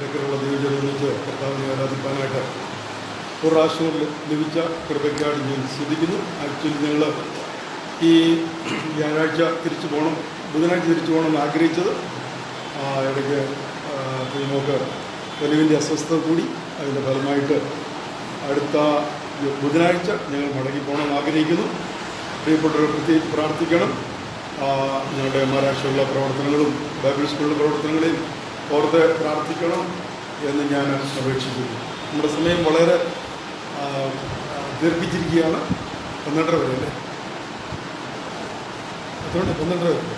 ഇടയ്ക്കുള്ള ദൈവജനം ഒന്നിച്ച് കർത്താവിനെ ആരാധിക്കാനായിട്ട് ഒരു പ്രാവശ്യം ലഭിച്ച കൃപയ്ക്കായിട്ട് ഞാൻ ശ്രദ്ധിക്കുന്നു. ആക്ച്വലി ഞങ്ങൾ ഈ വ്യാഴാഴ്ച തിരിച്ചു പോകണം ബുധനാഴ്ച തിരിച്ചു പോകണം എന്ന് ആഗ്രഹിച്ചത്. ഇടയ്ക്ക് നമുക്ക് വലിയ അസ്വസ്ഥത കൂടി. അതിന്റെ ഫലമായിട്ട് അടുത്ത ബുധനാഴ്ച ഞങ്ങൾ മടങ്ങി പോകണമെന്ന് ആഗ്രഹിക്കുന്നു. പ്രിയപ്പെട്ടവർ പ്രത്യേകിച്ച് പ്രാർത്ഥിക്കണം. ഞങ്ങളുടെ മഹാരാഷ്ട്രയിലുള്ള പ്രവർത്തനങ്ങളും ബൈബിൾ സ്കൂളിലെ പ്രവർത്തനങ്ങളെയും ഓർത്ത് പ്രാർത്ഥിക്കണം എന്ന് ഞാൻ അപേക്ഷിക്കുന്നു. നമ്മുടെ സമയം വളരെ ദീർഘിച്ചിരിക്കുകയാണ്. പന്ത്രണ്ടര വരെ അല്ലേ? അതുകൊണ്ട് പന്ത്രണ്ടര വരെ.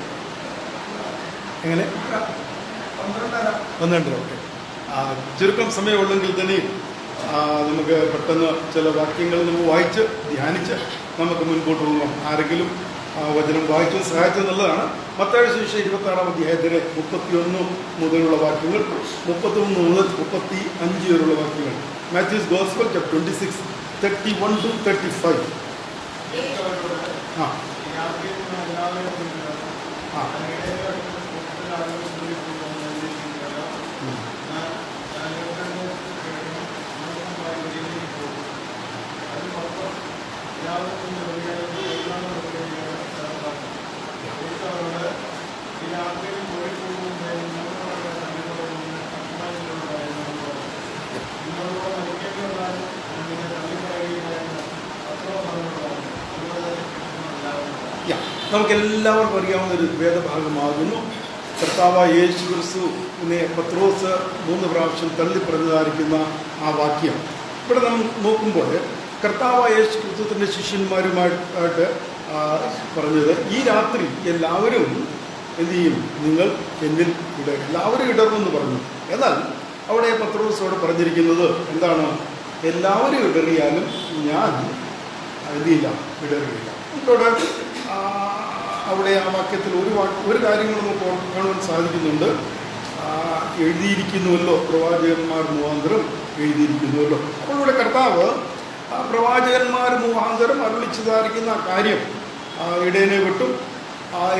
എങ്ങനെ? പന്ത്രണ്ടര ഓക്കെ. ചുരുക്കം സമയമുള്ളെങ്കിൽ തന്നെ നമുക്ക് പെട്ടെന്ന് ചില വാക്യങ്ങൾ നമുക്ക് വായിച്ച് ധ്യാനിച്ച് നമുക്ക് മുൻപോട്ട് പോകാം. ആരെങ്കിലും വചനം വായിച്ചു സഹായിച്ചത് എന്നുള്ളതാണ്. മത്താഴ ശേഷം ഇരുപത്തി ആറാം അധ്യായത്തിലെ മുപ്പത്തിയൊന്ന് മുതലുള്ള വാക്യങ്ങൾ മുപ്പത്തൊന്ന് മുതൽ മുപ്പത്തി അഞ്ച് വരെയുള്ള വാക്യങ്ങൾ. Matthew's gospel chapter twenty six thirty one to thirty five ആ. ആ. നമുക്കെല്ലാവർക്കും അറിയാവുന്ന ഒരു വേദഭാഗമാകുന്നു. കർത്താവ് യേശു ക്രിസ്തുവിനെ പത്രോസ് മൂന്ന് പ്രാവശ്യം തള്ളിപ്പറഞ്ഞതായിരിക്കുന്ന ആ വാക്യം. ഇവിടെ നമ്മൾ നോക്കുമ്പോൾ കർത്താവ് യേശു ക്രിസ്തുവിന്റെ ശിഷ്യന്മാരുമായിട്ട് പറഞ്ഞത് ഈ രാത്രി എല്ലാവരും എന്ത് ചെയ്യും? നിങ്ങൾ എന്നിൽ ഇട എല്ലാവരും ഇടറുമെന്ന് പറഞ്ഞു. എന്നാൽ അവിടെ പത്രോസോട് പറഞ്ഞിരിക്കുന്നത് എന്താണ്? എല്ലാവരും ഇടറിയാലും ഞാൻ എഴുതിയില്ല ഇടറിയില്ല. ഇവിടെ അവിടെ ആ വാക്യത്തിൽ ഒരു ഒരു കാര്യങ്ങൾ നമുക്ക് കാണുവാൻ സാധിക്കുന്നുണ്ട്. എഴുതിയിരിക്കുന്നുവല്ലോ പ്രവാചകന്മാർ മുഖാന്തരം എഴുതിയിരിക്കുന്നുവല്ലോ. അപ്പോൾ ഇവിടെ കർത്താവ് ആ പ്രവാചകന്മാർ മുഖാന്തരം അരുളിച്ചതായിരിക്കുന്ന കാര്യം ഇടയനെ വിട്ടും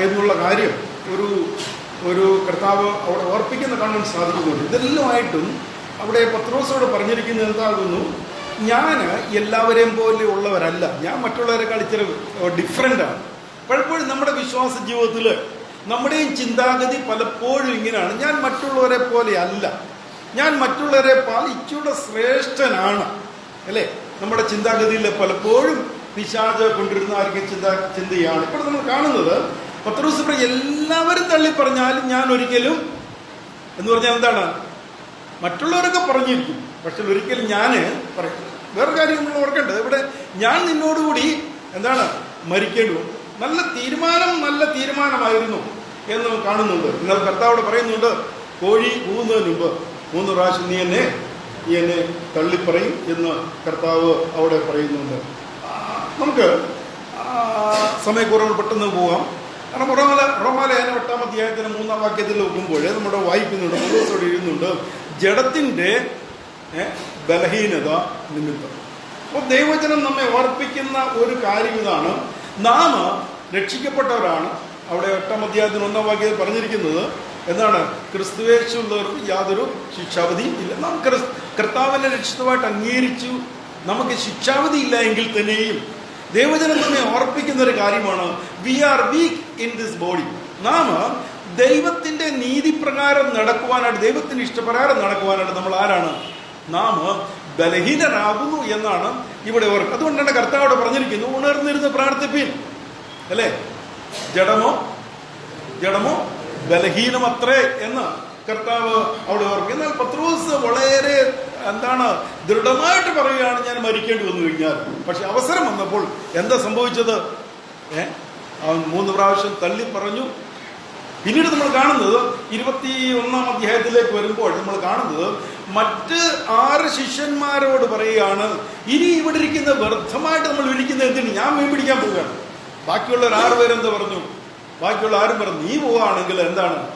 എന്നുള്ള കാര്യം ഒരു ഒരു കർത്താവ് അവിടെ ഓർപ്പിക്കുന്ന കാണാൻ സാധിക്കുന്നുണ്ട്. ഇതെല്ലാമായിട്ടും അവിടെ പത്രോസോട് പറഞ്ഞിരിക്കുന്നത് എന്താകുന്നു? ഞാൻ എല്ലാവരെയും പോലെ ഉള്ളവരല്ല. ഞാൻ മറ്റുള്ളവരെക്കാൾ ഇച്ചിരി ഡിഫറെന്റാണ് പലപ്പോഴും നമ്മുടെ വിശ്വാസ ജീവിതത്തിൽ നമ്മുടെയും ചിന്താഗതി പലപ്പോഴും ഇങ്ങനെയാണ്. ഞാൻ മറ്റുള്ളവരെ പോലെ അല്ല. ഞാൻ മറ്റുള്ളവരെ പാലിച്ചൂടെ ശ്രേഷ്ഠനാണ്. അല്ലേ? നമ്മുടെ ചിന്താഗതിയിൽ പലപ്പോഴും പിശാച് കൊണ്ടിരുന്ന ആർക്കും ചിന്ത ചിന്തയാണ്. ഇപ്പോൾ നമ്മൾ കാണുന്നത് പത്രോസ് പറഞ്ഞ എല്ലാവരും തള്ളി പറഞ്ഞാലും ഞാൻ ഒരിക്കലും എന്ന് പറഞ്ഞാൽ എന്താണ്? മറ്റുള്ളവരൊക്കെ പറഞ്ഞിരിക്കും. പക്ഷെ ഒരിക്കലും ഞാൻ പറയും വേറെ കാര്യം നമ്മൾ ഓർക്കേണ്ടത്. ഇവിടെ ഞാൻ നിന്നോടുകൂടി എന്താണ്? മരിക്കേണ്ടി നല്ല തീരുമാനം നല്ല തീരുമാനമായിരുന്നു എന്ന് കാണുന്നുണ്ട്. എന്നാൽ കർത്താവോട് പറയുന്നുണ്ട് കോഴി കൂന്നതിന് മുമ്പ് മൂന്ന് പ്രാവശ്യം നീ എന്നെ നീ എന്നെ തള്ളിപ്പറയും എന്ന് കർത്താവ് അവിടെ പറയുന്നുണ്ട്. നമുക്ക് സമയക്കുറവ് പെട്ടെന്ന് പോകാം കാരണം റോമാല റോമാലയന എട്ടാം അധ്യായത്തിന് മൂന്നാം വാക്യത്തിൽ നോക്കുമ്പോൾ നമ്മുടെ വായിക്കുന്നുണ്ട് മൂന്നോട് എഴുതുന്നുണ്ട്. ജഡത്തിന്റെ ബലഹീനത നിമിത്തം. അപ്പോൾ ദൈവജനം നമ്മെ ഓർപ്പിക്കുന്ന ഒരു കാര്യം ഇതാണ്. നാം രക്ഷിക്കപ്പെട്ടവരാണ്. അവിടെ എട്ടാം അധ്യായത്തിന് ഒന്നാം വാക്യത്തിൽ പറഞ്ഞിരിക്കുന്നത് എന്താണ്? ക്രിസ്തുവേശുള്ളവർക്ക് യാതൊരു ശിക്ഷാവധിയും ഇല്ല. നാം ക്രിസ് കർത്താവിനെ രക്ഷിതമായിട്ട് അംഗീകരിച്ചു. നമുക്ക് ശിക്ഷാവധി ഇല്ല എങ്കിൽ തന്നെയും ദൈവജനം നമ്മെ ഓർപ്പിക്കുന്ന ഒരു കാര്യമാണ് we are weak in this body നാം ദൈവത്തിന്റെ നീതി പ്രകാരം നടക്കുവാനായിട്ട് ദൈവത്തിന്റെ ഇഷ്ടപ്രകാരം നടക്കുവാനായിട്ട് നമ്മൾ ആരാണ്? നാം ബലഹീനരാകുന്നു എന്നാണ് ഇവിടെ ഓർക്ക് അതുകൊണ്ടാണ് കർത്താവോട് പറഞ്ഞിരിക്കുന്നു ഉണർന്നിരുന്ന് പ്രാർത്ഥിപ്പിൻ. അല്ലേ? ജഡമോ? ജഡമോ? ബലഹീനമത്രേ എന്ന് കർത്താവ് അവിടെ ഓർക്കും എന്നാൽ പത്രോസ് വളരെ എന്താണ്? ദൃഢമായിട്ട് പറയുകയാണ് ഞാൻ മരിക്കേണ്ടി വന്നു കഴിഞ്ഞാൽ. പക്ഷെ അവസരം വന്നപ്പോൾ എന്താ സംഭവിച്ചത്? ഏ? അവൻ മൂന്ന് പ്രാവശ്യം തള്ളി പറഞ്ഞു. പിന്നീട് നമ്മൾ കാണുന്നത് ഇരുപത്തി ഒന്നാം അധ്യായത്തിലേക്ക് വരുമ്പോൾ നമ്മൾ കാണുന്നത് മറ്റ് ആറ് ശിഷ്യന്മാരോട് പറയുകയാണ് ഇനി ഇവിടെ ഇരിക്കുന്ന വ്യർത്ഥമായിട്ട് നമ്മൾ ഇരിക്കുന്ന എന്തിന്? ഞാൻ മീൻ പിടിക്കാൻ പോവുകയാണ്. ബാക്കിയുള്ള ആറ് പേരെന്ത് പറഞ്ഞു? ബാക്കിയുള്ള ആരും പറഞ്ഞു നീ പോവുകയാണെങ്കിൽ എന്താണ്?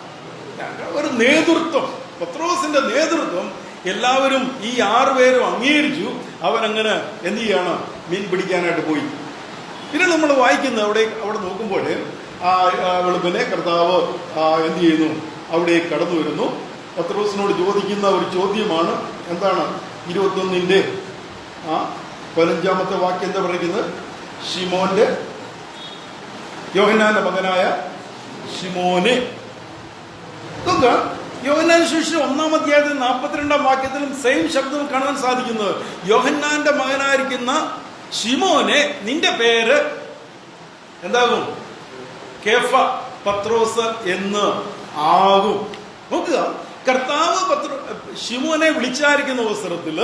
ഒരു നേതൃത്വം പത്രോസിന്റെ നേതൃത്വം എല്ലാവരും ഈ ആറ് പേരും അംഗീകരിച്ചു. അവനങ്ങനെ എന്ത് ചെയ്യാണ്? മീൻ പിടിക്കാനായിട്ട് പോയി. പിന്നെ നമ്മൾ വായിക്കുന്നത് അവിടെ അവിടെ നോക്കുമ്പോൾ വെളുപ്പിനെ കർത്താവ് എന്ത് ചെയ്യുന്നു? അവിടെ കടന്നു വരുന്നു. പത്രോസിനോട് ചോദിക്കുന്ന ഒരു ചോദ്യമാണ് എന്താണ്? ഇരുപത്തൊന്നിന്റെ ആ പതിനഞ്ചാമത്തെ വാക്യം എന്താ പറയുന്നത്? ഷിമോന്റെ യോഹന്നാന്റെ മകനായ ഷിമോനെ. നോക്കുക. യോഹന്നാൻ ശിശു ഒന്നാം അധ്യായത്തിൽ നാൽപ്പത്തിരണ്ടാം വാക്യത്തിലും സെയിം ശബ്ദം കാണാൻ സാധിക്കുന്നത്. യോഹന്നാന്റെ മകനായിരിക്കുന്ന ഷിമോനെ നിന്റെ പേര് എന്താകും? കേഫ പത്രോസ് എന്ന് ആകും. നോക്കുക. കർത്താവ് പത്ര ഷിമോനെ വിളിച്ചായിരിക്കുന്ന അവസരത്തിൽ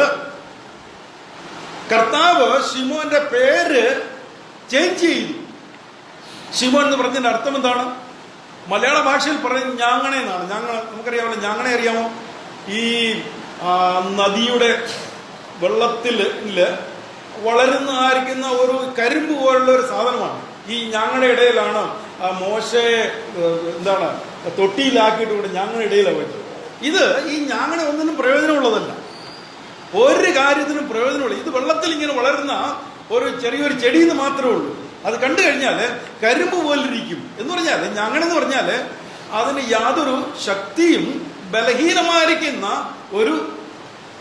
കർത്താവ് ഷിമോന്റെ പേര് ചേഞ്ച് ചെയ്തു. ഷിമോൻ എന്ന് പറഞ്ഞതിന്റെ അർത്ഥം എന്താണ്? മലയാള ഭാഷയിൽ പറയുന്നത് ഞാങ്ങണ എന്നാണ്. ഞങ്ങൾ നമുക്കറിയാമല്ലോ ഞാങ്ങണ അറിയാമോ? ഈ നദിയുടെ വെള്ളത്തിൽ വളരുന്ന ആയിരിക്കുന്ന ഒരു കരിമ്പ് പോലുള്ള ഒരു സാധനമാണ്. ഈ ഞങ്ങളുടെ ഇടയിലാണ് മോശ എന്താണ് തൊട്ടിയിലാക്കിയിട്ട് കൂടെ ഞങ്ങളുടെ ഇടയിലാണ് വെച്ചത് ഇത് ഈ ഞാങ്ങണ ഒന്നിനും പ്രയോജനമുള്ളതല്ല. ഒരു കാര്യത്തിനും പ്രയോജനമുള്ള ഇത് വെള്ളത്തിൽ ഇങ്ങനെ വളരുന്ന ഒരു ചെറിയൊരു ചെടിയിൽ എന്ന് മാത്രമേ ഉള്ളൂ. അത് കണ്ടു കഴിഞ്ഞാൽ കരിമ്പ് പോലിരിക്കും എന്ന് പറഞ്ഞാൽ ഞങ്ങളെന്ന് പറഞ്ഞാൽ അതിന് യാതൊരു ശക്തിയും ബലഹീനമായിരിക്കുന്ന ഒരു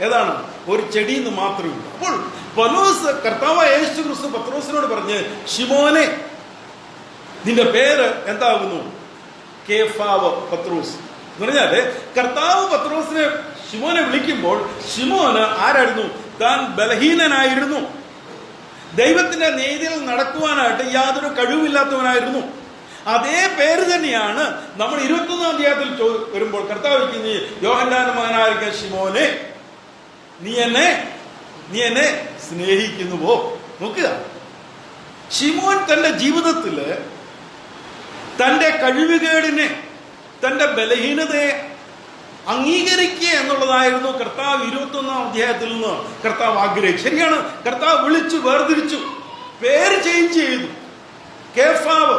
ഏതാണ് ഒരു ചെടി എന്ന് മാത്രമേ ഉള്ളൂ. അപ്പോൾ പലോസ് കർത്താവ് യേശു ക്രിസ്തു പത്രോസിനോട് പറഞ്ഞ് ഷിമോനെ നിന്റെ പേര് എന്താകുന്നു? കേഫാവ് പത്രോസ്. എന്ന് പറഞ്ഞാൽ കർത്താവ് പത്രോസിനെ ഷിമോനെ വിളിക്കുമ്പോൾ ഷിമോന് ആരായിരുന്നു? താൻ ബലഹീനനായിരുന്നു. ദൈവത്തിന്റെ നീതിയിൽ നടക്കുവാനായിട്ട് യാതൊരു കഴിവില്ലാത്തവനായിരുന്നു. അതേ പേര് തന്നെയാണ് നമ്മൾ ഇരുപത്തൊന്നാം അധ്യായത്തിൽ വരുമ്പോൾ കർത്താവ് മകനായിരിക്കുന്ന ഷിമോനെ നീ എന്നെ നീ എന്നെ സ്നേഹിക്കുന്നുവോ? നോക്കുക. ഷിമോൻ തന്റെ ജീവിതത്തിൽ തന്റെ കഴിവുകേടിനെ തന്റെ ബലഹീനതയെ അംഗീകരിക്കുക എന്നുള്ളതായിരുന്നു കർത്താവ് ഇരുപത്തൊന്നാം അധ്യായത്തിൽ നിന്ന് കർത്താവ് ആഗ്രഹിച്ചു ശരിയാണ് കർത്താവ് വിളിച്ചു വേർതിരിച്ചു പേര് ചേഞ്ച് ചെയ്തു. കേഫാവ്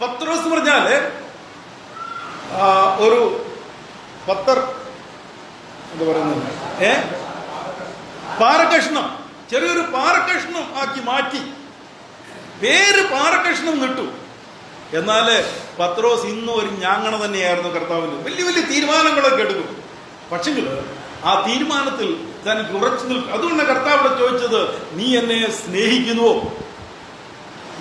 പത്രോസ് പറഞ്ഞാൽ ഒരു പത്തർ എന്താ പറയുന്നത്? ഏ? പാറക്കഷ്ണം ചെറിയൊരു പാറക്കഷ്ണം ആക്കി മാറ്റി. പേര് പാറക്കഷ്ണം നിട്ടു എന്നാൽ പത്രോസ് ഇന്നും ഒരു ഞാങ്ങണ തന്നെയായിരുന്നു കർത്താവിന്. വലിയ വലിയ തീരുമാനങ്ങളൊക്കെ എടുക്കും. പക്ഷെങ്കിൽ ആ തീരുമാനത്തിൽ തനിക്ക് ഉറച്ചു നിൽക്കും. അതുകൊണ്ട് കർത്താവിടെ ചോദിച്ചത് നീ എന്നെ സ്നേഹിക്കുന്നുവോ?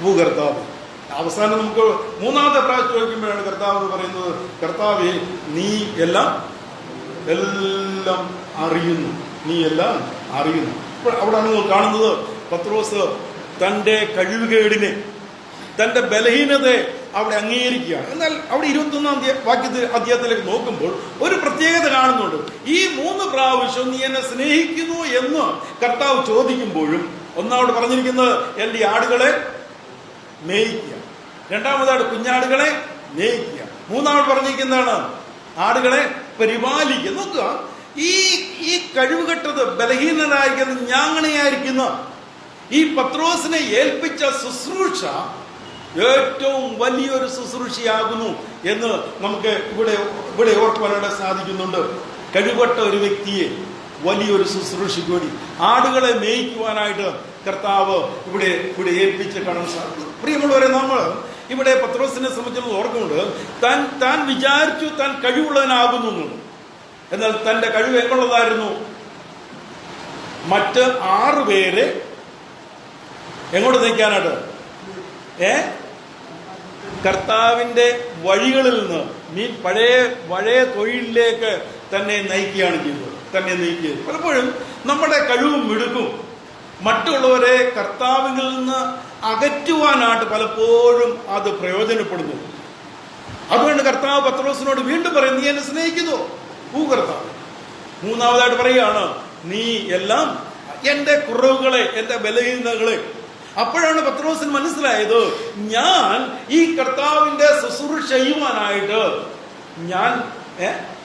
ഭൂ കർത്താവ്. അവസാനം നമുക്ക് മൂന്നാമത്തെ പ്രാവശ്യം ചോദിക്കുമ്പോഴാണ് കർത്താവ് പറയുന്നത് കർത്താവെ നീ എല്ലാം എല്ലാം അറിയുന്നു. നീ എല്ലാം അറിയുന്നു. അവിടെയാണ് കാണുന്നത് പത്രോസ് തന്റെ കഴിവുകേടിനെ തന്റെ ബലഹീനതയെ അവിടെ അംഗീകരിക്കുകയാണ്. എന്നാൽ അവിടെ ഇരുപത്തൊന്നാം വാക്യത്തിൽ അദ്ദേഹത്തിലേക്ക് നോക്കുമ്പോൾ ഒരു പ്രത്യേകത കാണുന്നുണ്ട്. ഈ മൂന്ന് പ്രാവശ്യം നീ എന്നെ സ്നേഹിക്കുന്നു എന്ന് കർത്താവ് ചോദിക്കുമ്പോഴും ഒന്നാമത് പറഞ്ഞിരിക്കുന്നത് എന്റെ ആടുകളെ മേയിക്കുക. രണ്ടാമതായിട്ട് കുഞ്ഞാടുകളെ മേയിക്കുക. മൂന്നാമത് പറഞ്ഞിരിക്കുന്നതാണ് ആടുകളെ പരിപാലിക്കുക. നോക്കുക ഈ ഈ കഴിവുകെട്ടത് ബലഹീനനായിരിക്കുന്ന ഞാങ്ങണയായിരിക്കുന്ന ഈ പത്രോസിനെ ഏൽപ്പിച്ച ശുശ്രൂഷ ഏറ്റവും വലിയൊരു ശുശ്രൂഷയാകുന്നു എന്ന് നമുക്ക് ഇവിടെ ഇവിടെ ഓർക്കുവാനായിട്ട് സാധിക്കുന്നുണ്ട്. കഴിവട്ട ഒരു വ്യക്തിയെ വലിയൊരു ശുശ്രൂഷയ്ക്ക് വേണ്ടി ആടുകളെ മേയിക്കുവാനായിട്ട് കർത്താവ് ഇവിടെ ഇവിടെ ഏൽപ്പിച്ച് കാണാൻ പ്രിയമുള്ളവരെ നമ്മൾ ഇവിടെ പത്രോസിനെ സംബന്ധിച്ചുള്ള ഓർക്കുന്നുണ്ട്. താൻ താൻ വിചാരിച്ചു താൻ കഴിവുള്ളവനാകുന്നു. എന്നാൽ തന്റെ കഴിവ് എങ്ങുള്ളതായിരുന്നു? മറ്റ് ആറ് പേരെ എങ്ങോട്ട് നയിക്കാനായിട്ട് ഏ? കർത്താവിന്റെ വഴികളിൽ നിന്ന് നീ പഴയ പഴയ തൊഴിലിലേക്ക് തന്നെ നയിക്കുകയാണ് ചെയ്തത് തന്നെ നയിക്കുക പലപ്പോഴും നമ്മുടെ കഴിവും മിടുക്കും. മറ്റുള്ളവരെ കർത്താവിൽ നിന്ന് അകറ്റുവാനായിട്ട് പലപ്പോഴും അത് പ്രയോജനപ്പെടുന്നു. അതുകൊണ്ട് കർത്താവ് പത്രോസിനോട് വീണ്ടും പറയും നീ എന്നെ സ്നേഹിക്കുന്നു. ഭൂ കർത്താവ്. മൂന്നാമതായിട്ട് പറയുകയാണ് നീ എല്ലാം എന്റെ കുറവുകളെ എന്റെ ബലഹീനതകളെ അപ്പോഴാണ് പത്രോസിന് മനസ്സിലായത് ഞാൻ ഈ കർത്താവിന്റെ ശുശ്രൂഷ ചെയ്യുവാനായിട്ട് ഞാൻ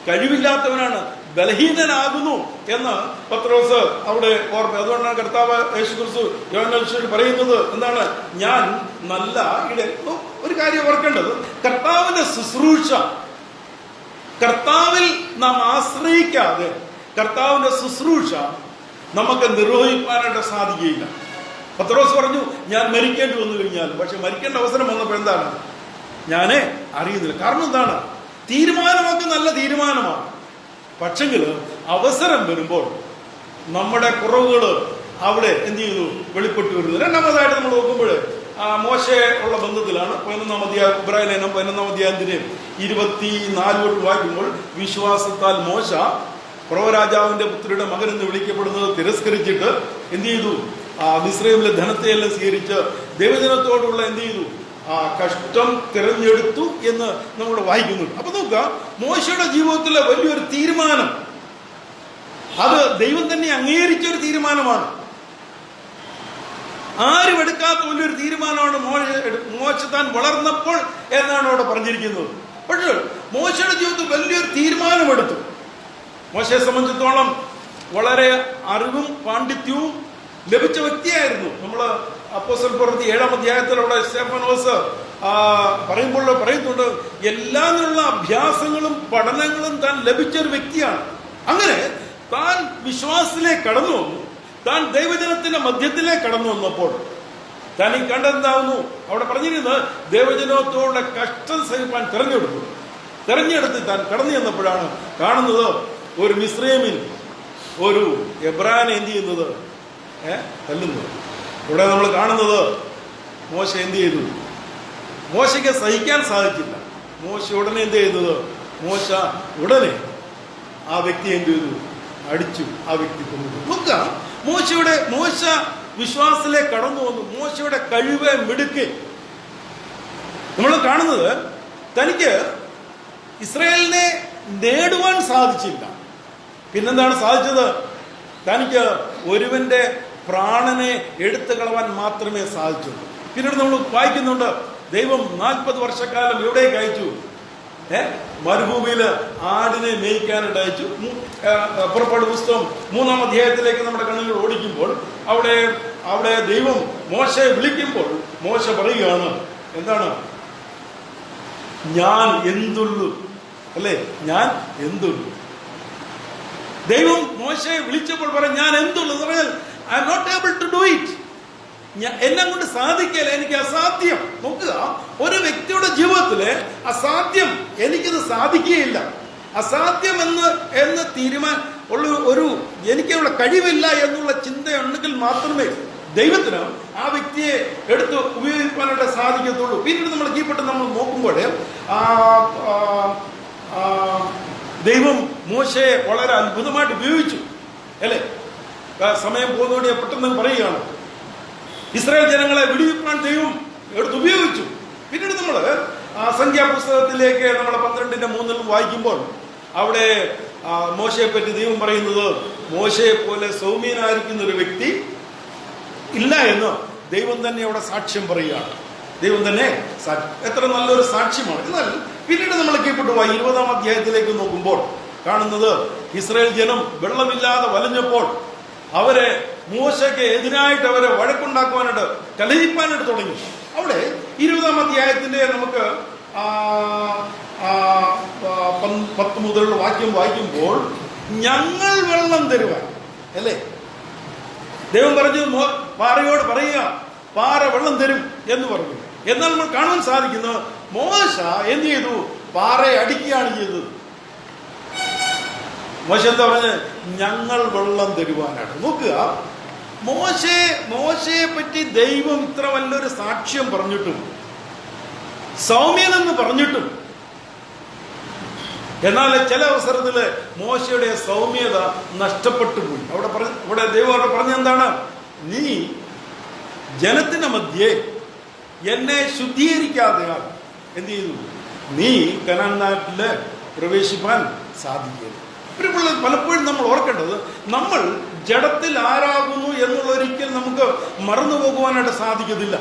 കഴിവില്ലാത്തവനാണ് ബലഹീനനാകുന്നു എന്ന് പത്രോസ് അവിടെ ഓർമ്മ. അതുകൊണ്ടാണ് കർത്താവ് യേശു ക്രിസ്തു യോഹന്നാൻ പറയുന്നത് എന്താണ്? ഞാൻ നല്ല ഇട ഒരു കാര്യം ഓർക്കേണ്ടത്. കർത്താവിന്റെ ശുശ്രൂഷ കർത്താവിൽ നാം ആശ്രയിക്കാതെ കർത്താവിന്റെ ശുശ്രൂഷ നമുക്ക് നിർവഹിക്കാനായിട്ട് സാധിക്കുകയില്ല. പത്രോസ് പറഞ്ഞു ഞാൻ മരിക്കേണ്ടി വന്നു കഴിഞ്ഞാൽ പക്ഷെ മരിക്കേണ്ട അവസരം വന്നപ്പോൾ എന്താണ്? ഞാനേ അറിയുന്നില്ല. കാരണം എന്താണ്? തീരുമാനമൊക്കെ നല്ല തീരുമാനമാണ്. പക്ഷെങ്കിൽ അവസരം വരുമ്പോൾ നമ്മുടെ കുറവുകൾ അവിടെ എന്ത് ചെയ്തു? വെളിപ്പെട്ട് വരുന്നു. രണ്ടാമതായിട്ട് നമ്മൾ നോക്കുമ്പോൾ ആ മോശയെ ഉള്ള ബന്ധത്തിലാണ് പതിനൊന്നാം അധ്യായം ഇബ്രാഹിം ലേനം പതിനൊന്നാം അധ്യായത്തിന് ഇരുപത്തി നാല് തൊട്ട് വായിക്കുമ്പോൾ വിശ്വാസത്താൽ മോശ പ്രവരാജാവിന്റെ പുത്രിയുടെ മകൻ എന്ന് വിളിക്കപ്പെടുന്നത് തിരസ്കരിച്ചിട്ട് എന്ത് ചെയ്തു? മിശ്രയിലെ ധനത്തെയെല്ലാം സ്വീകരിച്ച് ദൈവജനത്തോടുള്ള എന്ത് ചെയ്തു? ആ കഷ്ടം തിരഞ്ഞെടുത്തു എന്ന് നമ്മൾ വായിക്കുന്നുണ്ട് അപ്പൊ നോക്കുക മോശയുടെ ജീവിതത്തിലെ വലിയൊരു തീരുമാനം. അത് ദൈവം തന്നെ അംഗീകരിച്ച ഒരു തീരുമാനമാണ്. ആരും എടുക്കാത്ത വലിയൊരു തീരുമാനമാണ് മോശ മോശ താൻ വളർന്നപ്പോൾ എന്നാണ് അവിടെ പറഞ്ഞിരിക്കുന്നത്. പക്ഷേ മോശയുടെ ജീവിതത്തിൽ വലിയൊരു തീരുമാനമെടുത്തു. മോശയെ സംബന്ധിച്ചിടത്തോളം വളരെ അറിവും പാണ്ഡിത്യവും ലഭിച്ച വ്യക്തിയായിരുന്നു. നമ്മൾ അപ്പോസൽ പ്രവൃത്തി ഏഴാം അധ്യായത്തിലൂടെ സ്റ്റെഫനോസ് പറയുമ്പോൾ പറയുന്നുണ്ട് എല്ലാത്തിനുള്ള അഭ്യാസങ്ങളും പഠനങ്ങളും താൻ ലഭിച്ച ഒരു വ്യക്തിയാണ്. അങ്ങനെ താൻ വിശ്വാസത്തിലേക്ക് കടന്നു വന്നു. താൻ ദൈവജനത്തിന്റെ മധ്യത്തിലേക്ക് കടന്നു വന്നപ്പോൾ താൻ ഈ കണ്ടെന്താവുന്നു അവിടെ പറഞ്ഞിരുന്നത് ദൈവജനത്തോടെ കഷ്ടം സഹിപ്പാൻ തെരഞ്ഞെടുത്തു. തെരഞ്ഞെടുത്ത് താൻ കടന്നു ചെന്നപ്പോഴാണ് കാണുന്നത് ഒരു മിശ്രമിൽ ഒരു എബ്രാൻ എന്ത് ചെയ്യുന്നത്? തല്ലുന്നത്. ഇവിടെ നമ്മൾ കാണുന്നത് മോശ എന്ത് ചെയ്തു? മോശയ്ക്ക് സഹിക്കാൻ സാധിച്ചില്ല. മോശ ഉടനെ എന്ത് ചെയ്തത്? മോശ ഉടനെ ആ വ്യക്തി എന്ത് ചെയ്തു? അടിച്ചു ആ വ്യക്തി കൊന്നു നോക്കുക മോശയുടെ മോശ വിശ്വാസത്തിലെ കടന്നു വന്നു. മോശയുടെ കഴിവ് മിടുക്ക്. നമ്മൾ കാണുന്നത് തനിക്ക് ഇസ്രയേലിനെ നേടുവാൻ സാധിച്ചില്ല. പിന്നെന്താണ് സാധിച്ചത്? തനിക്ക് ഒരുവന്റെ പ്രാണനെ എടുത്തു കളവാൻ മാത്രമേ സാധിച്ചുള്ളൂ പിന്നീട് നമ്മൾ വായിക്കുന്നുണ്ട് ദൈവം നാൽപ്പത് വർഷക്കാലം എവിടേക്ക് കഴിച്ചു? ഏ? മരുഭൂമിയിൽ ആടിനെ മേയ്ക്കാനായിട്ട് അയച്ചു പുറപ്പാട് പുസ്തകം മൂന്നാം അധ്യായത്തിലേക്ക് നമ്മുടെ കണ്ണുകൾ ഓടിക്കുമ്പോൾ അവിടെ അവിടെ ദൈവം മോശയെ വിളിക്കുമ്പോൾ മോശ പറയുകയാണ് എന്താണ്? ഞാൻ എന്തുള്ളു? അല്ലേ? ഞാൻ എന്തുള്ളു? ദൈവം മോശയെ വിളിച്ചപ്പോൾ പറയും ഞാൻ എന്തുള്ളു? പറഞ്ഞാൽ I am not able to do it എന്നെ കൊണ്ട് സാധിക്കല്ല എനിക്ക് അസാധ്യം. നോക്കുക ഒരു വ്യക്തിയുടെ ജീവിതത്തിൽ അസാധ്യം എനിക്കിത് സാധിക്കുകയില്ല. അസാധ്യം എന്ന് എന്ന് തീരുമാന ഉള്ള ഒരു എനിക്കുള്ള കഴിവില്ല എന്നുള്ള ചിന്തയുണ്ടെങ്കിൽ മാത്രമേ ദൈവത്തിന് ആ വ്യക്തിയെ എടുത്ത് ഉപയോഗിക്കാനായിട്ട് സാധിക്കത്തുള്ളൂ. പിന്നീട് നമ്മൾ കീപ്പെട്ട് നമ്മൾ ആ, ദൈവം മോശയെ വളരെ അത്ഭുതമായിട്ട് ഉപയോഗിച്ചു. അല്ലേ? സമയം പോകുന്നതോടെ ഞാൻ പെട്ടെന്ന് പറയുകയാണ്. ഇസ്രായേൽ ജനങ്ങളെ വിടിവിപ്പാൻ ദൈവം എടുത്ത് ഉപയോഗിച്ചു. പിന്നീട് നമ്മൾ സംഖ്യാപുസ്തകത്തിലേക്ക് നമ്മൾ പന്ത്രണ്ടിന്റെ മൂന്നിൽ വായിക്കുമ്പോൾ അവിടെ മോശയെ പറ്റി ദൈവം പറയുന്നത് മോശയെ പോലെ സൗമ്യനായിരിക്കുന്ന ഒരു വ്യക്തി ഇല്ല എന്ന് ദൈവം തന്നെ അവിടെ സാക്ഷ്യം പറയുകയാണ്. ദൈവം തന്നെ എത്ര നല്ലൊരു സാക്ഷ്യമാണ്. എന്നാൽ പിന്നീട് നമ്മൾ കീഴ്പ്പെട്ടു പോയി. ഇരുപതാം അധ്യായത്തിലേക്ക് നോക്കുമ്പോൾ കാണുന്നത് ഇസ്രായേൽ ജനം വെള്ളമില്ലാതെ വലഞ്ഞപ്പോൾ അവരെ മൂശയ്ക്ക് എതിരായിട്ട് അവരെ വഴക്കുണ്ടാക്കുവാനായിട്ട് കലഹിപ്പാനായിട്ട് തുടങ്ങി. അവിടെ ഇരുപതാം അധ്യായത്തിന്റെ നമുക്ക് പത്ത് മുതലുള്ള വാക്യം വായിക്കുമ്പോൾ ഞങ്ങൾ വെള്ളം തരുവാൻ അല്ലേ? ദൈവം പറഞ്ഞു പാറയോട് പറയുക പാറ വെള്ളം തരും എന്ന് പറഞ്ഞു. എന്നാൽ നമ്മൾ കാണാൻ സാധിക്കുന്നത് മോശ എന്ത് ചെയ്തു? പാറയെ അടിക്കുകയാണ് ചെയ്തത്. മോശ എന്താ പറഞ്ഞത്? ഞങ്ങൾ വെള്ളം തരുവാനാണ്. നോക്കുക മോശെ മോശയെ പറ്റി ദൈവം ഇത്ര വല്ലൊരു സാക്ഷ്യം പറഞ്ഞിട്ടും സൗമ്യനെന്ന് പറഞ്ഞിട്ടും എന്നാൽ ചില അവസരത്തിൽ മോശയുടെ സൗമ്യത നഷ്ടപ്പെട്ടു പോയി. അവിടെ പറഞ്ഞ ഇവിടെ ദൈവം അവിടെ പറഞ്ഞ എന്താണ്? നീ ജനത്തിന് മധ്യേ എന്നെ ശുദ്ധീകരിക്കാതെ എന്ത് ചെയ്തു? നീ കനാൻ നാട്ടിൽ പ്രവേശിപ്പാൻ സാധിക്കരുത്. പ്രിയമുള്ള പലപ്പോഴും നമ്മൾ ഓർക്കേണ്ടത് നമ്മൾ ജഡത്തിൽ ആരാകുന്നു എന്നുള്ള ഒരിക്കൽ നമുക്ക് മറന്നു പോകുവാനായിട്ട് സാധിക്കത്തില്ല.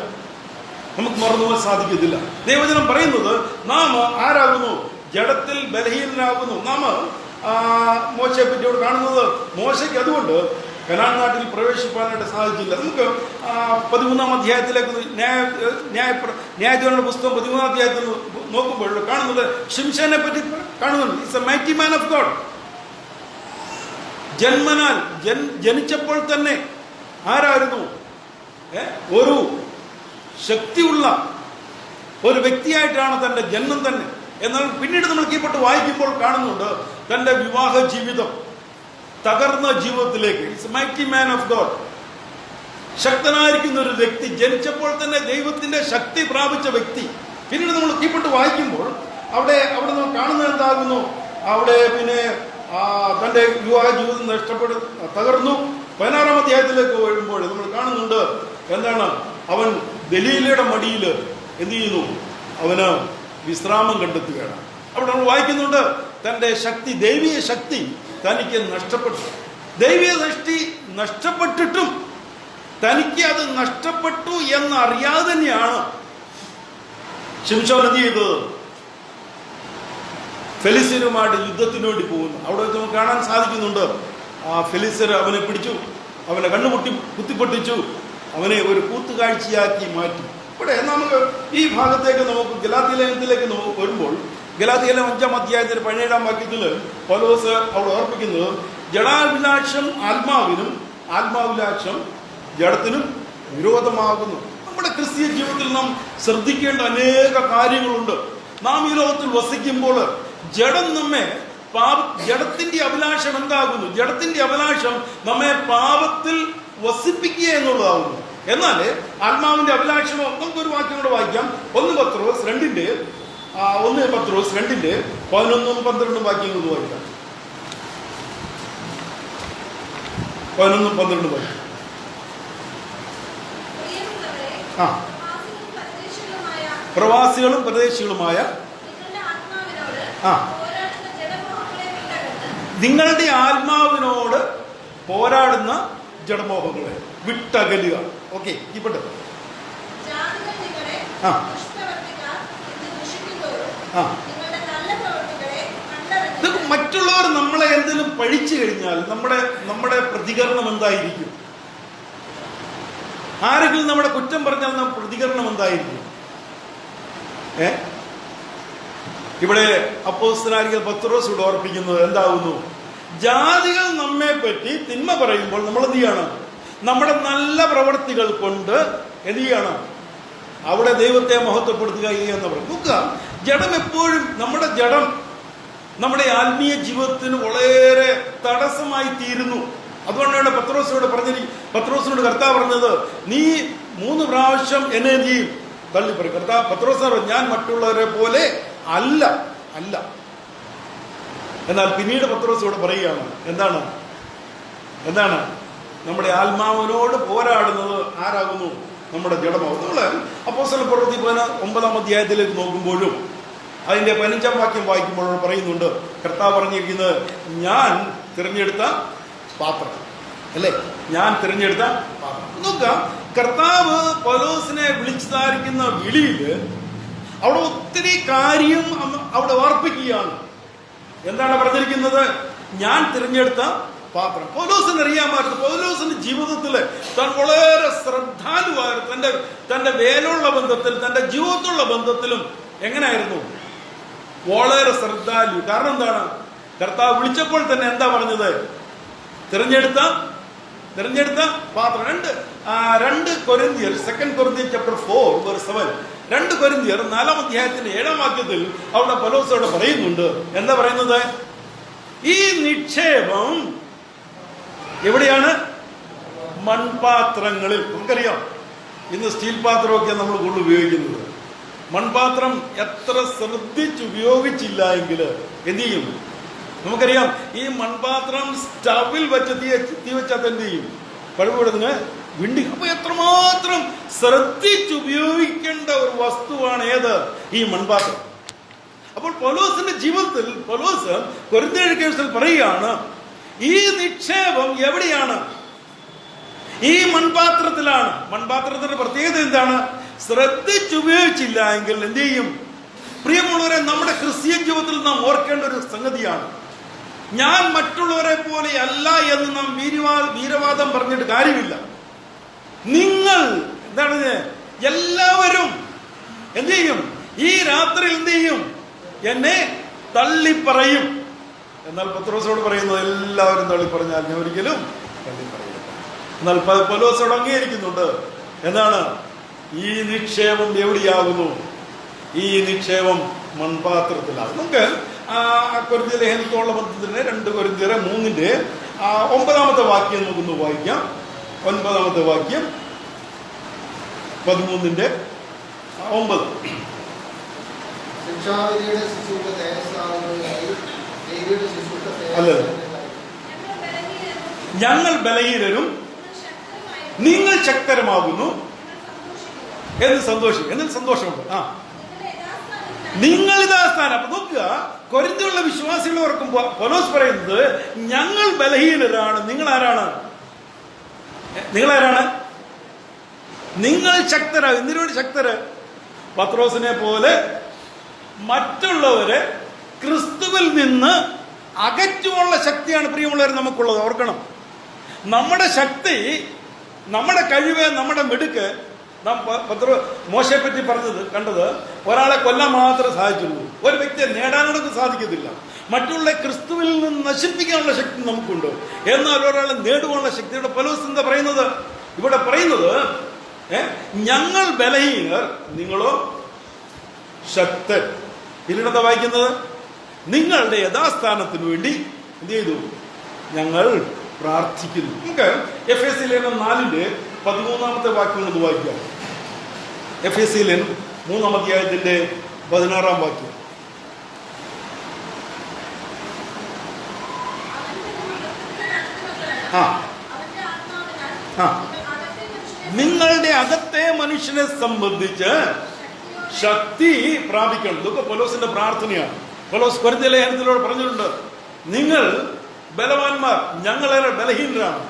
നമുക്ക് മറന്നു പോകാൻ സാധിക്കത്തില്ല. ദൈവജനം പറയുന്നത് നാം ആരാകുന്നു? ജഡത്തിൽ ബലഹീനരാകുന്നു. നാം മോശയെ മോശയെ പറ്റിയോട് കാണുന്നത് മോശയ്ക്ക് അതുകൊണ്ട് കനാൻ നാട്ടിൽ പ്രവേശിപ്പാനായിട്ട് സാധിച്ചില്ല. നമുക്ക് പതിമൂന്നാം അധ്യായത്തിലേക്ക് ന്യായ ന്യായ പുസ്തകം പതിമൂന്നാം അധ്യായത്തിൽ നോക്കുമ്പോൾ കാണുന്നത് ഷിംഷനെ പറ്റി കാണുന്നുണ്ട്. It's a mighty man of God ജന്മനാൽ ജൻ ജനിച്ചപ്പോൾ തന്നെ ആരായിരുന്നു? ഒരു ശക്തിയുള്ള ഒരു വ്യക്തിയായിട്ടാണ് തന്റെ ജന്മം തന്നെ. എന്നാൽ പിന്നീട് നമ്മൾ കീപ്പെട്ട് വായിക്കുമ്പോൾ കാണുന്നുണ്ട് തന്റെ വിവാഹ ജീവിതം തകർന്ന ജീവിതത്തിലേക്ക്. It's mighty man of God ശക്തനായിരിക്കുന്ന ഒരു വ്യക്തി ജനിച്ചപ്പോൾ തന്നെ ദൈവത്തിന്റെ ശക്തി പ്രാപിച്ച വ്യക്തി. പിന്നീട് നമ്മൾ കീപ്പെട്ട് വായിക്കുമ്പോൾ അവിടെ അവിടെ നമ്മൾ കാണുന്നത് എന്താകുന്നു? അവിടെ പിന്നെ തന്റെ വിവാഹ ജീവിതം നഷ്ടപ്പെടു തകർന്നു. പതിനാറാം അധ്യായത്തിലേക്ക് വരുമ്പോൾ നമ്മൾ കാണുന്നുണ്ട് എന്താണ്? അവൻ ദലീലയുടെ മടിയിൽ എന്ത് ചെയ്യുന്നു? അവന് വിശ്രാമം കണ്ടെത്തുകയാണ്. അവിടെ നമ്മൾ വായിക്കുന്നുണ്ട് തന്റെ ശക്തി ദൈവീയ ശക്തി തനിക്ക് നഷ്ടപ്പെട്ടു. ദൈവീയ ദൃഷ്ടി നഷ്ടപ്പെട്ടിട്ടും തനിക്ക് അത് നഷ്ടപ്പെട്ടു എന്നറിയാതെ തന്നെയാണ് ശിംശോൻ എന്ത് ചെയ്തത്? ഫെലിസ്തീനുമായിട്ട് യുദ്ധത്തിന് വേണ്ടി പോകുന്നു. അവിടെ വെച്ച് നമുക്ക് കാണാൻ സാധിക്കുന്നുണ്ട്. ആ ഫെലിസ്യർ അവനെ പിടിച്ചു അവനെ കണ്ണുമുട്ടി കുത്തിപ്പൊട്ടിച്ചു അവനെ ഒരു കൂത്തുകാഴ്ചയാക്കി മാറ്റി. ഇവിടെ നമുക്ക് ഈ ഭാഗത്തേക്ക് നമുക്ക് ഗലാത്തി ലേഖനത്തിലേക്ക് വരുമ്പോൾ ലേഖനം അഞ്ചാം അധ്യായത്തിൽ പതിനേഴാം വാക്യത്തിൽ പൗലോസ് അവിടെ ഓർപ്പിക്കുന്നത് ജഡാഭിലാഷം ആത്മാവിനും ആത്മാവിലാക്ഷം ജഡത്തിനും വിരോധമാകുന്നു. നമ്മുടെ ക്രിസ്തീയ ജീവിതത്തിൽ നാം ശ്രദ്ധിക്കേണ്ട അനേക കാര്യങ്ങളുണ്ട്. നാം ഈ ലോകത്തിൽ വസിക്കുമ്പോൾ ജഡം നമ്മെ പാപ ജഡത്തിന്റെ അഭിലാഷം എന്താകുന്നു? ജഡത്തിന്റെ അഭിലാഷം നമ്മെ പാപത്തിൽ വസിപ്പിക്കുക എന്നുള്ളതാകുന്നു. എന്നാൽ ആത്മാവിന്റെ അഭിലാഷം അഭിലാഷമോ നമുക്കൊരു വാക്യം കൂടെ വായിക്കാം. ഒന്ന് പത്രോസ് രണ്ടിന്റെ ഒന്ന് ഒന്ന് പത്രോസ് രണ്ടിന്റെ പതിനൊന്നും പന്ത്രണ്ടും വാക്യം ഒന്ന് വായിക്കാം. പതിനൊന്നും പന്ത്രണ്ടും വായിക്കാം ആ. പ്രവാസികളും പരദേശികളുമായ പ്രവാസികളും പ്രദേശികളുമായ നിങ്ങളുടെ ആത്മാവിനോട് ആ. നിങ്ങളുടെ ആത്മാവിനോട് പോരാടുന്ന ജഡമോഹങ്ങളെ വിട്ടകലുക. ഓക്കെ ഇപ്പോട്ട് ആ. മറ്റുള്ളവർ നമ്മളെ എന്തെങ്കിലും പഴിച്ചു കഴിഞ്ഞാൽ നമ്മുടെ നമ്മുടെ പ്രതികരണം എന്തായിരിക്കും? ആരെങ്കിലും നമ്മുടെ കുറ്റം പറഞ്ഞാൽ നമ്മുടെ പ്രതികരണം എന്തായിരിക്കും? ഏ? ഇവിടെ അപ്പോസ്തനാരികൾ പത്രോസ് ഇവിടെ ഓർപ്പിക്കുന്നത് എന്താകുന്നു ജാതികൾ നമ്മെ പറ്റി തിന്മ പറയുമ്പോൾ നമ്മൾ എന്ത് ചെയ്യണം? നമ്മുടെ നല്ല പ്രവർത്തികൾ കൊണ്ട് എന്ത് ചെയ്യണം? അവിടെ ദൈവത്തെ മഹത്വപ്പെടുത്തുക എന്ന് പറയും നോക്കുക. ജഡം എപ്പോഴും നമ്മുടെ ജഡം നമ്മുടെ ആത്മീയ ജീവിതത്തിന് വളരെ തടസ്സമായി തീരുന്നു. അതുകൊണ്ടാണ് പത്രോസിനോട് പറഞ്ഞത് പത്രോസിനോട് കർത്താവ് പറഞ്ഞത് നീ മൂന്ന് പ്രാവശ്യം എന്നെ നീ തള്ളിപ്പറയും. കർത്താവ് പത്രോസ് ഞാൻ മറ്റുള്ളവരെ പോലെ അല്ല അല്ല. എന്നാൽ പിന്നീട് പത്രോസ് ഇവിടെ പറയുകയാണ് എന്താണ്? എന്താണ്? നമ്മുടെ ആത്മാവിനോട് പോരാടുന്നത് ആരാകുന്നു? നമ്മുടെ ജഡമാകുന്നു നമ്മൾ അപ്പോസ്റ്റൽ പ്രവൃത്തി ഒമ്പതാം അധ്യായത്തിലേക്ക് നോക്കുമ്പോഴും അതിന്റെ പതിനഞ്ചാം വാക്യം വായിക്കുമ്പോഴും പറയുന്നുണ്ട് കർത്താവ് പറഞ്ഞിരിക്കുന്നത് ഞാൻ തിരഞ്ഞെടുത്ത പാത്രം. അല്ലേ? ഞാൻ തിരഞ്ഞെടുത്ത പാത്രം. നോക്കാം കർത്താവ് പലോസിനെ വിളിച്ചു താരിക്കുന്ന വിളിയിൽ അവിടെ ഒത്തിരി കാര്യം അവിടെ ഓർപ്പിക്കുകയാണ് എന്താണ് പറഞ്ഞിരിക്കുന്നത്? ഞാൻ തിരഞ്ഞെടുത്ത പാത്രം. പൗലോസിന് അറിയാമായിരുന്നു പൗലോസിന്റെ ജീവിതത്തിൽ താൻ വളരെ ശ്രദ്ധാലുവായിരുന്നു. തന്റെ തന്റെ വേലുള്ള ബന്ധത്തിൽ തന്റെ ജീവിതത്തിലുള്ള ബന്ധത്തിലും എങ്ങനെയായിരുന്നു? വളരെ ശ്രദ്ധാലു. കാരണം എന്താണ്? കർത്താവ് വിളിച്ചപ്പോൾ തന്നെ എന്താ പറഞ്ഞത്? തിരഞ്ഞെടുത്ത തിരഞ്ഞെടുത്ത പാത്രം. രണ്ട് രണ്ട് കൊരിന്തിയർ സെക്കൻഡ് കൊരിന്തിയർ ചാപ്റ്റർ ഫോർ വേഴ്സ് സെവൻ രണ്ട് കൊരിന്തിയർ നാലാം അധ്യായത്തിന്റെ ഏഴാം വാക്യത്തിൽ അവിടെ പലോസോടെ പറയുന്നുണ്ട്. എന്താ പറയുന്നത്? ഈ നിക്ഷേപം എവിടെയാണ്? മൺപാത്രങ്ങളിൽ. നമുക്കറിയാം. ഇന്ന് സ്റ്റീൽ പാത്രമൊക്കെ നമ്മൾ കൂടുതൽ ഉപയോഗിക്കുന്നത്. മൺപാത്രം എത്ര ശ്രദ്ധിച്ച് ഉപയോഗിച്ചില്ല എങ്കിൽ എന്ത് ചെയ്യും? നമുക്കറിയാം. ഈ മൺപാത്രം സ്റ്റവിൽ വെച്ച് തീ തീ വെച്ചാൽ എന്ത് ചെയ്യും? പഴുവിടുന്നതിന് വിണ്ടി അപ്പൊ എത്രമാത്രം ശ്രദ്ധിച്ച് ഉപയോഗിക്കേണ്ട ഒരു വസ്തുവാണ് ഏത്? ഈ മൺപാത്രം. അപ്പോൾ പൊലോസിന്റെ ജീവിതത്തിൽ പൊലോസ് കൊരിന്തേഴ് കേസിൽ പറയുകയാണ് ഈ നിക്ഷേപം എവിടെയാണ്? ഈ മൺപാത്രത്തിലാണ്. മൺപാത്രത്തിന്റെ പ്രത്യേകത എന്താണ്? ശ്രദ്ധിച്ചുപയോഗിച്ചില്ല എങ്കിൽ എന്ത് ചെയ്യും? പ്രിയമുള്ളവരെ നമ്മുടെ ക്രിസ്ത്യൻ ജീവിതത്തിൽ നാം ഓർക്കേണ്ട ഒരു സംഗതിയാണ്. ഞാൻ മറ്റുള്ളവരെ പോലെ അല്ല എന്ന് നാം വീരവാദം പറഞ്ഞിട്ട് കാര്യമില്ല. നിങ്ങൾ എന്താണ് എല്ലാവരും എന്ത് ചെയ്യും? ഈ രാത്രി എന്ത് ചെയ്യും? എന്നെ തള്ളിപ്പറയും. എന്നാൽ പത്രോസോട് പറയുന്നത് എല്ലാവരും തള്ളിപ്പറഞ്ഞാൽ ഞാൻ ഒരിക്കലും തള്ളിപ്പറയില്ല. എന്നാൽ പൗലോസോട് അംഗീകരിക്കുന്നുണ്ട്. എന്താണ്? ഈ നിക്ഷേപം എവിടെയാകുന്നു? ഈ നിക്ഷേപം മൺപാത്രത്തിലാണ്. നമുക്ക് കൊരിന്തിയ ലേഖനത്തോളം ബന്ധത്തിന് രണ്ട് കൊരിന്തിയുടെ മൂന്നിന്റെ ഒമ്പതാമത്തെ വാക്യം നമുക്കൊന്ന് വായിക്കാം. ഒൻപതാമത്തെ വാക്യം പതിമൂന്നിന്റെ ഒമ്പത്. അല്ല. ഞങ്ങൾ ബലഹീനരും നിങ്ങൾ ശക്തരമാകുന്നു എന്ന് സന്തോഷം എന്നിൽ സന്തോഷമുണ്ട്. ആ. നിങ്ങൾ ഇതാ സ്ഥാനം. അപ്പൊ നോക്കുക കൊരിന്തുള്ള വിശ്വാസികളെ ഓർക്കുമ്പോൾ പൊലോസ് പറയുന്നത് ഞങ്ങൾ ബലഹീനരാണ്. നിങ്ങൾ ആരാണ്? നിങ്ങൾ ആരാണ് നിങ്ങൾ ശക്തരാ. എന്തിനുവേണ്ടി ശക്തര്? പത്രോസിനെ പോലെ മറ്റുള്ളവരെ ക്രിസ്തുവിൽ നിന്ന് അകറ്റുമുള്ള ശക്തിയാണ് പ്രിയമുള്ളവർ നമുക്കുള്ളത്. ഓർക്കണം. നമ്മുടെ ശക്തി നമ്മുടെ കഴിവ് നമ്മുടെ മിടുക്ക് നാം പത്ര മോശയെ പറ്റി പറഞ്ഞത് കണ്ടത് ഒരാളെ കൊല്ലാൻ മാത്രമേ സാധിച്ചുള്ളൂ. ഒരു വ്യക്തിയെ നേടാനൊന്നും സാധിക്കത്തില്ല. മറ്റുള്ള ക്രിസ്തുവിൽ നിന്ന് നശിപ്പിക്കാനുള്ള ശക്തി നമുക്കുണ്ട്? എന്നാൽ ഒരാളെ നേടുവാനുള്ള ശക്തിയുടെ ദിവസം എന്താ പറയുന്നത്? ഇവിടെ പറയുന്നത് ഞങ്ങൾ ബലഹീനർ നിങ്ങളോ ശക്തൻ. പിന്നീടെന്താ വായിക്കുന്നത്? നിങ്ങളുടെ യഥാസ്ഥാനത്തിന് വേണ്ടി എന്ത് ചെയ്തു? ഞങ്ങൾ പ്രാർത്ഥിക്കുന്നു. നമുക്ക് എഫ് എസ് സി ലേഖനം നാലിന്റെ പതിമൂന്നാമത്തെ വാക്യം ഒന്ന് വായിക്കാം. എഫ് എസ് ലേഖനം മൂന്നാം അധ്യായത്തിന്റെ പതിനാറാം വാക്യം. ആ. ആ. നിങ്ങളുടെ അകത്തെ മനുഷ്യനെ സംബന്ധിച്ച് ശക്തി പ്രാപിക്കണം. ഇതൊക്കെ പൊലോസിന്റെ പ്രാർത്ഥനയാണ്. പൊലോസ് കൊരിന്ത്യ ലേഖനത്തിലൂടെ പറഞ്ഞിട്ടുണ്ട്. നിങ്ങൾ ബലവാന്മാർ ഞങ്ങളേറെ ബലഹീനരാണ്.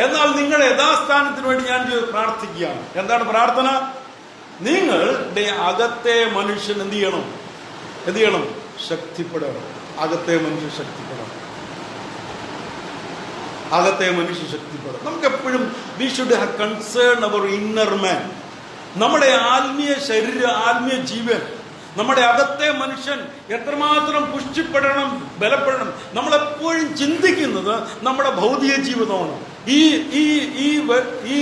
എന്നാൽ നിങ്ങൾ യഥാസ്ഥാനത്തിന് വേണ്ടി ഞാൻ പ്രാർത്ഥിക്കുകയാണ്. എന്താണ് പ്രാർത്ഥന? നിങ്ങളുടെ അകത്തെ മനുഷ്യൻ എന്ത് ചെയ്യണം? എന്ത് ചെയ്യണം? ശക്തിപ്പെടണം. അകത്തെ മനുഷ്യൻ ശക്തിപ്പെടണം അകത്തെ മനുഷ്യ ശക്തിപ്പെടും നമുക്ക് എപ്പോഴും we should have concern our inner man നമ്മുടെ ആത്മീയ ശരീര ആത്മീയ ജീവൻ നമ്മുടെ അകത്തെ മനുഷ്യൻ എത്രമാത്രം പുഷ്ടിപ്പെടണം ബലപ്പെടണം നമ്മളെപ്പോഴും ചിന്തിക്കുന്നത് നമ്മുടെ ഭൗതിക ജീവിതമാണ്. ഈ ഈ ഈ ഈ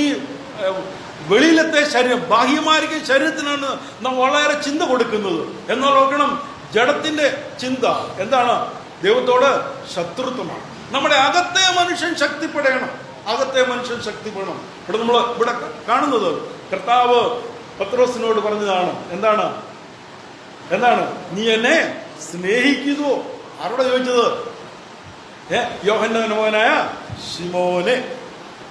വെളിയിലത്തെ ശരീരം ബാഹ്യമായിരിക്കും ശരീരത്തിനാണ് നാം വളരെ ചിന്ത കൊടുക്കുന്നത്. എന്നാൽ നോക്കണം ജഡത്തിന്റെ ചിന്ത എന്താണ്? ദൈവത്തോട് ശത്രുത്വമാണ്. നമ്മുടെ അകത്തെ മനുഷ്യൻ ശക്തിപ്പെടണം. അകത്തെ മനുഷ്യൻ ശക്തിപ്പെടണം. ഇവിടെ നമ്മൾ ഇവിടെ കാണുന്നത് കർത്താവ് പത്രോസിനോട് പറഞ്ഞതാണ്. എന്താണ്? എന്താണ്? നീ എന്നെ സ്നേഹിക്കുന്നുവോ ആരോടെ ചോദിച്ചത്? ഏ യോഹന്റെ മോനായ ശിമോനെ.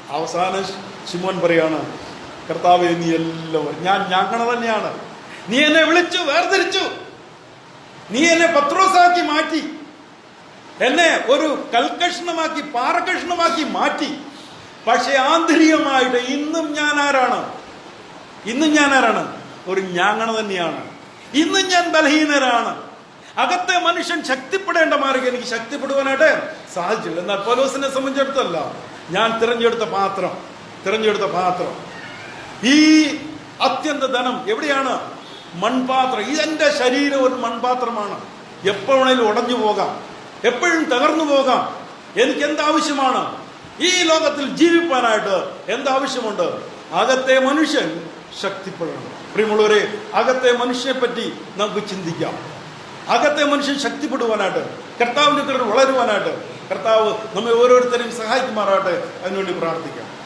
അവസാനം ശിമോൻ പറയാണ് കർത്താവെ നീ എല്ലാവരും ഞാൻ ഞങ്ങളെ തന്നെയാണ്. നീ എന്നെ വിളിച്ചു വേർതിരിച്ചു. നീ എന്നെ പത്രോസാക്കി മാറ്റി. എന്നെ ഒരു കൽക്കഷ്ണമാക്കി പാറകഷ്ണമാക്കി മാറ്റി. പക്ഷെ ആന്തരികമായിട്ട് ഇന്നും ഞാൻ ആരാണ്? ഇന്നും ഞാൻ ആരാണ്? ഒരു ഞാങ്ങണ തന്നെയാണ്. ഇന്നും ഞാൻ ബലഹീനരാണ്. അകത്തെ മനുഷ്യൻ ശക്തിപ്പെടേണ്ട മാർഗം എനിക്ക് ശക്തിപ്പെടുവാനായിട്ട് സാധിച്ചില്ല. എന്നാൽ പോലോസിനെ സംബന്ധിച്ചിടത്തല്ല. ഞാൻ തിരഞ്ഞെടുത്ത പാത്രം തിരഞ്ഞെടുത്ത പാത്രം. ഈ അത്യന്ത ധനം എവിടെയാണ്? മൺപാത്രം. ഇതെന്റെ ശരീരം ഒരു മൺപാത്രമാണ്. എപ്പോഴേലും ഉടഞ്ഞു പോകാം. എപ്പോഴും തകർന്നു പോകാം. എനിക്ക് എന്താവശ്യമാണ് ഈ ലോകത്തിൽ ജീവിപ്പാനായിട്ട് എന്താവശ്യമുണ്ട്? അകത്തെ മനുഷ്യൻ ശക്തിപ്പെടണം. പ്രിയമുള്ളവരെ അകത്തെ മനുഷ്യനെ പറ്റി നമുക്ക് ചിന്തിക്കാം. അകത്തെ മനുഷ്യൻ ശക്തിപ്പെടുവാനായിട്ട് കർത്താവിന്റെ കിടന്ന് വളരുവാനായിട്ട് കർത്താവ് നമ്മെ ഓരോരുത്തരെയും സഹായിക്കുമാറാട്ടെ അതിനുവേണ്ടി പ്രാർത്ഥിക്കാം.